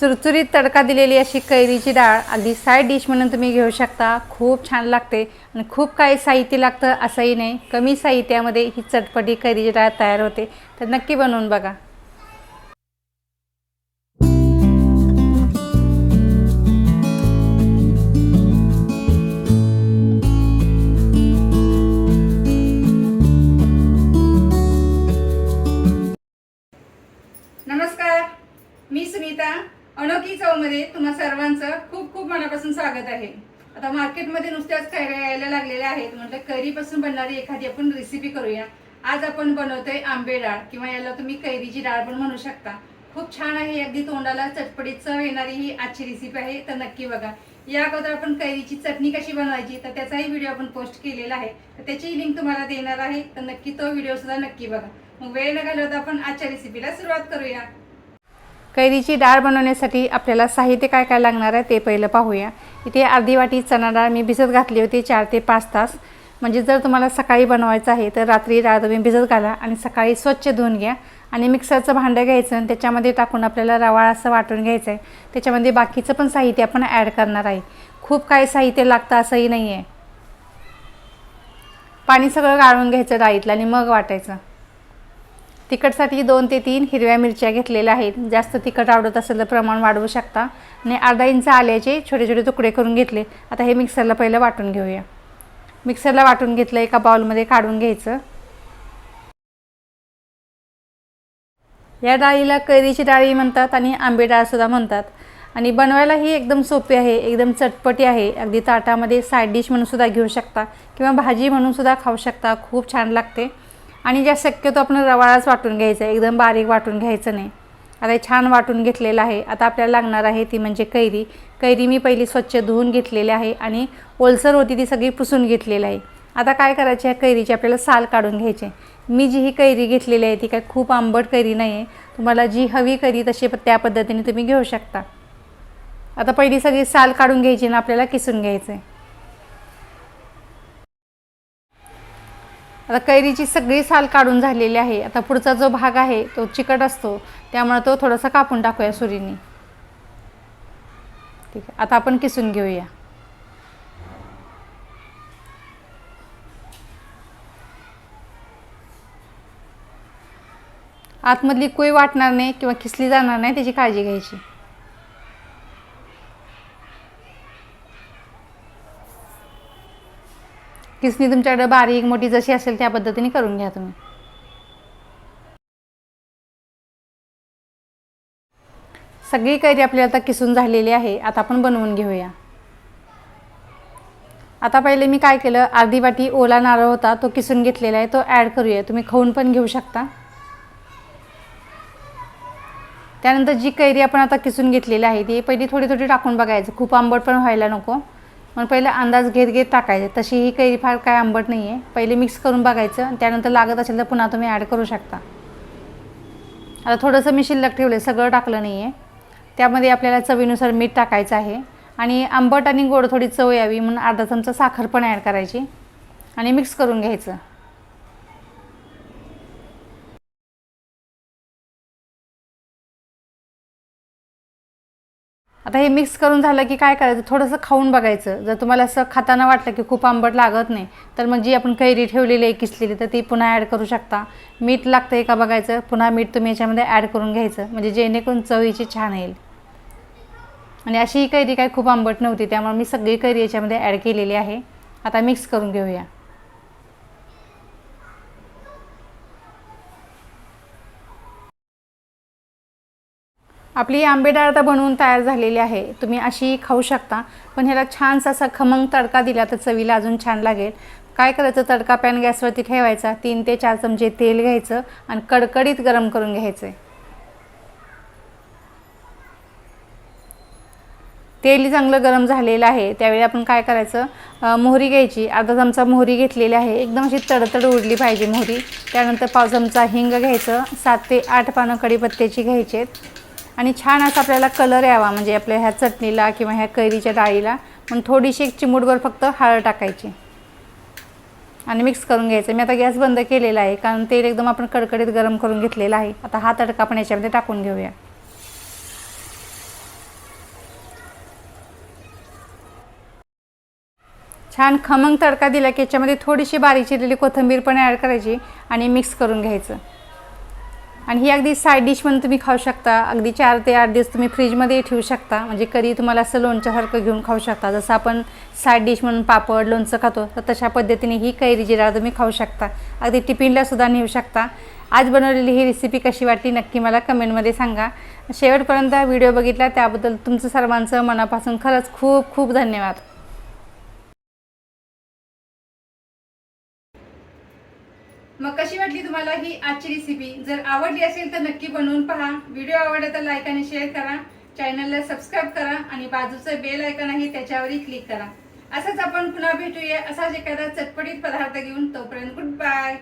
चुरचुरीत तडका दिलेली अशी कैरीची डाळ अगदी साईड डिश म्हणून तुम्ही घेऊ शकता. खूप छान लागते आणि खूप काही साहित्य लागतं असंही नाही. कमी साहित्यामध्ये ही चटपटी कैरीची डाळ तयार होते. तर नक्की बनवून बघा. मनापासून स्वागत आहे. आता मार्केटमध्ये नुसत्याच कैऱ्या यायला लागलेल्या आहेत. म्हटलं कैरीपासून बनणारी एखादी आपण रेसिपी करूया. आज आपण बनवतोय आंबे डाळ किंवा याला तुम्ही कैरीची डाळ पण म्हणू शकता. खूप छान आहे. अगदी तोंडाला चटपटीत चव येणारी ही आजची रेसिपी आहे. तर नक्की बघा. या अगोदर आपण कैरीची चटणी कशी बनवायची? तर त्याचाही व्हिडिओ आपण पोस्ट केलेला आहे. तर त्याची लिंक तुम्हाला देणार आहे. तर नक्की तो व्हिडिओ सुद्धा नक्की बघा. मग वेळ न घालवता आपण आजच्या रेसिपीला सुरुवात करूया. कैरीची डाळ बनवण्यासाठी आपल्याला साहित्य काय काय लागणार आहे ते पहिलं पाहूया. इथे अर्धी वाटी चणा डाळ मी भिजत घातली होती चार ते पाच तास. म्हणजे जर तुम्हाला सकाळी बनवायचं आहे तर रात्री डाळ तुम्ही भिजत घाला आणि सकाळी स्वच्छ धुवून घ्या. आणि मिक्सरचं भांडं घ्यायचं आणि त्याच्यामध्ये टाकून आपल्याला रवाळ असं वाटून घ्यायचं आहे त्याच्यामध्ये बाकीचं पण साहित्य आपण ॲड करणार आहे. खूप काही साहित्य लागतं असंही नाही आहे पाणी सगळं गाळून घ्यायचं डाळीतलं आणि मग वाटायचं. तिखटसाठी दोन ते तीन हिरव्या मिरच्या घेतलेल्या आहेत. जास्त तिखट आवडत असेल तर प्रमाण वाढवू शकता. आणि अर्धा इंच आल्याचे छोटे छोटे तुकडे करून घेतले. आता हे मिक्सरला पहिलं वाटून घेऊया. मिक्सरला वाटून घेतलं एका बाउलमध्ये काढून घ्यायचं. या डाळीला कैरीची डाळी म्हणतात आणि आंबे डाळसुद्धा म्हणतात. आणि बनवायलाही एकदम सोपी आहे एकदम चटपटी आहे. अगदी ताटामध्ये साईड डिश म्हणूनसुद्धा घेऊ शकता किंवा भाजी म्हणूनसुद्धा खाऊ शकता. खूप छान लागते. आणि ज्या शक्यतो आपण रवाळाच वाटून घ्यायचा आहे एकदम बारीक वाटून घ्यायचं नाही. आता हे छान वाटून घेतलेलं आहे. आता आपल्याला लागणार आहे ती म्हणजे कैरी. कैरी मी पहिली स्वच्छ धुवून घेतलेली आहे आणि ओलसर होती ती सगळी पुसून घेतलेली आहे. आता काय करायचे आहे कैरीची आपल्याला साल काढून घ्यायचे मी जी ही कैरी घेतलेली आहे ती काय खूप आंबट कैरी नाही आहे. तुम्हाला जी हवी कैरी तशी त्या पद्धतीने तुम्ही घेऊ शकता. आता पहिली सगळी साल काढून घ्यायची ना आपल्याला किसून घ्यायचं आहे. आता कैरीची सगळी साल काढून झालेली आहे. आता पुढचा जो भाग आहे तो चिकट असतो. त्यामुळे तो थोडासा कापून टाकूया सुरीने. ठीक आहे. आता आपण किसून घेऊया. आतमधली कोई वाटणार नाही किंवा खिसली जाणार नाही त्याची काळजी घ्यायची. किसणी तुमच्याकडे बारीक मोठी जशी असेल त्या पद्धतीने करून घ्या तुम्ही. सगळी कैरी आपल्याला आता किसून झालेली आहे. आता आपण बनवून घेऊया. आता पहिले मी काय केलं अर्धी वाटी ओला नारळ होता तो किसून घेतलेला आहे तो ॲड करूया. तुम्ही खाऊन पण घेऊ शकता. त्यानंतर जी कैरी आपण आता किसून घेतलेली आहे ती पहिली थोडी थोडी टाकून बघायचं. खूप आंबट पण व्हायला नको. मग पहिलं अंदाज घेत घेत टाकायचे. तशी ही कैरी फार काय आंबट नाही आहे पहिले मिक्स करून बघायचं आणि त्यानंतर लागत असेल तर पुन्हा तुम्ही ॲड करू शकता. आता थोडंसं मी शिल्लक ठेवलं आहे सगळं टाकलं नाही आहे त्यामध्ये आपल्याला चवीनुसार मीठ टाकायचं आहे. आणि आंबट आणि गोड थोडी चव यावी म्हणून अर्धा चमचा साखर पण ॲड करायची. आणि मिक्स करून घ्यायचं. आता हे मिक्स करून झालं की काय करायचं? थोडंसं खाऊन बघायचं. जर तुम्हाला असं खाताना वाटलं की खूप आंबट लागत नाही तर मग जी आपण कैरी ठेवलेली आहे किसलेली तर ती पुन्हा ॲड करू शकता. मीठ लागतं आहे का बघायचं पुन्हा मीठ तुम्ही याच्यामध्ये ॲड करून घ्यायचं. म्हणजे जेणेकरून चवीची छान येईल. आणि अशी ही कैरी काही खूप आंबट नव्हती त्यामुळे मी सगळी कैरी याच्यामध्ये ॲड केलेली आहे. आता मिक्स करून घेऊया. आपली आंबेडाळ आता बनवून तयार झालेली आहे. तुम्ही अशी खाऊ शकता. पण ह्याला छानसा असा खमंग तडका दिला तर चवीला अजून छान लागेल. काय करायचं? तडका पॅन गॅसवरती ठेवायचा. तीन ते चार चमचे तेल घ्यायचं आणि कडकडीत गरम करून घ्यायचं. आहे तेल चांगलं गरम झालेलं आहे. त्यावेळी आपण काय करायचं? मोहरी घ्यायची. अर्धा चमचा मोहरी घेतलेली आहे. एकदम अशी तडतड उडली पाहिजे मोहरी. त्यानंतर पाव चमचा हिंग घ्यायचं. सात ते आठ पानं कढीपत्त्याची घ्यायची आहेत आणि छान असा आपल्याला कलर यावा म्हणजे आपल्या ह्या चटणीला किंवा ह्या कैरीच्या डाळीला. पण थोडीशी एक चिमूटवर फक्त हळद टाकायची. आणि मिक्स करून घ्यायचं. मी आता गॅस बंद केलेला आहे कारण तेल एकदम आपण कडकडीत गरम करून घेतलेलं आहे. आता हा तडका आपण याच्यामध्ये टाकून घेऊया. छान खमंग तडका दिला की याच्यामध्ये थोडीशी बारीक चिरलेली कोथिंबीर पण ॲड करायची आणि मिक्स करून घ्यायचं. आणि ही अगदी साईड डिश म्हणून तुम्ही खाऊ शकता. अगदी चार ते आठ दिवस तुम्ही फ्रीजमध्ये ठेवू शकता. म्हणजे कधी तुम्हाला असं लोणच्यासारखं घेऊन खाऊ शकता. जसं आपण साईड डिश म्हणून पापड लोणचं खातो तर तशा पद्धतीने ही कैरी जिरा तुम्ही खाऊ शकता. अगदी टिफिनला सुद्धा नेऊ शकता. आज बनवलेली ही रेसिपी कशी वाटली नक्की मला कमेंटमध्ये सांगा. शेवटपर्यंत व्हिडिओ बघितला त्याबद्दल तुमचं सर्वांचं मनापासून खरंच खूप खूप धन्यवाद. मग कशी वाटली तुम्हाला ही आजची रेसिपी जर आवडली असेल तर नक्की बनवून पहा. व्हिडिओ आवडला तर लाईक आणि शेअर करा. चॅनलला सबस्क्राईब करा आणि बाजूचं बेल ऐकन आहे त्याच्यावरही क्लिक करा. असंच आपण पुन्हा भेटूया. असाच एखादा चटपटीत पदार्थ घेऊन तोपर्यंत गुड बाय